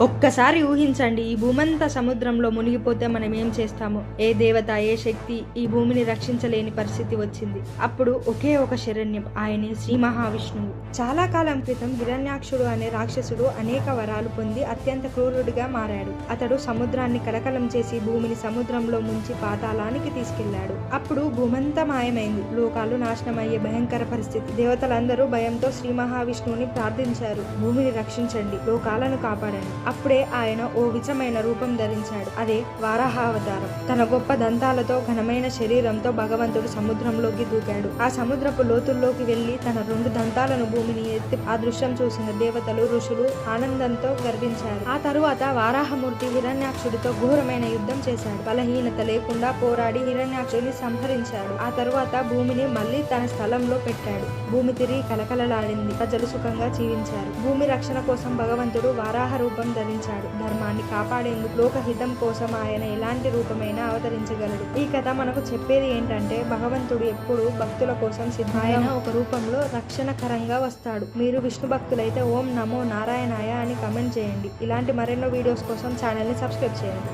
ఒక్కసారి ఊహించండి ఈ భూమంతా సముద్రంలో మునిగిపోతే మనం ఏం చేస్తామో? ఏ దేవత ఏ శక్తి ఈ భూమిని రక్షించలేని పరిస్థితి వచ్చింది. అప్పుడు ఒకే ఒక శరణ్యం ఆయనే శ్రీ మహావిష్ణువు. చాలా కాలం క్రితం హిరణ్యాక్షుడు అనే రాక్షసుడు అనేక వరాలు పొంది అత్యంత క్రూరుడిగా మారాడు. అతడు సముద్రాన్ని కలకలం చేసి భూమిని సముద్రంలో ముంచి పాతాళానికి తీసుకెళ్ళాడు అప్పుడు భూమంతా మాయమైంది. లోకాలు నాశనమయ్యే భయంకర పరిస్థితి. దేవతలందరూ భయంతో శ్రీ మహావిష్ణువుని ప్రార్థించారు. భూమిని రక్షించండి లోకాలను కాపాడండి. అప్పుడే ఆయన ఓ విచమైన రూపం ధరించాడు. అదే వారాహావతారం. తన గొప్ప దంతాలతో ఘనమైన శరీరంతో భగవంతుడు సముద్రంలోకి దూకాడు. ఆ సముద్రపు లోతుల్లోకి వెళ్ళి తన రెండు దంతాలను భూమిని ఎత్తి ఆ దృశ్యం చూసిన దేవతలు ఋషులు ఆనందంతో గర్వించారు. ఆ తరువాత వారాహమూర్తి హిరణ్యాక్షుడితో ఘోరమైన యుద్ధం చేశాడు. బలహీనత లేకుండా పోరాడి హిరణ్యాక్షుడిని సంహరించాడు. ఆ తరువాత భూమిని మళ్ళీ తన స్థలంలో పెట్టాడు. భూమి తిరిగి కలకలలాడింది. ప్రజలు సుఖంగా జీవించారు. భూమి రక్షణ కోసం భగవంతుడు వారాహ రూపం ధరించాడు ధర్మాన్ని కాపాడేందుకు లోకహితం కోసం ఆయన ఎలాంటి రూపమైనా అవతరించగలడు. ఈ కథ మనకు చెప్పేది ఏంటంటే భగవంతుడు ఎప్పుడు భక్తుల కోసం సిద్ధమైన ఒక రూపంలో రక్షణకరంగా వస్తాడు. మీరు విష్ణు భక్తులైతే ఓం నమో నారాయణాయ అని కమెంట్ చేయండి. ఇలాంటి మరెన్నో వీడియోస్ కోసం ఛానల్ని సబ్స్క్రైబ్ చేయండి.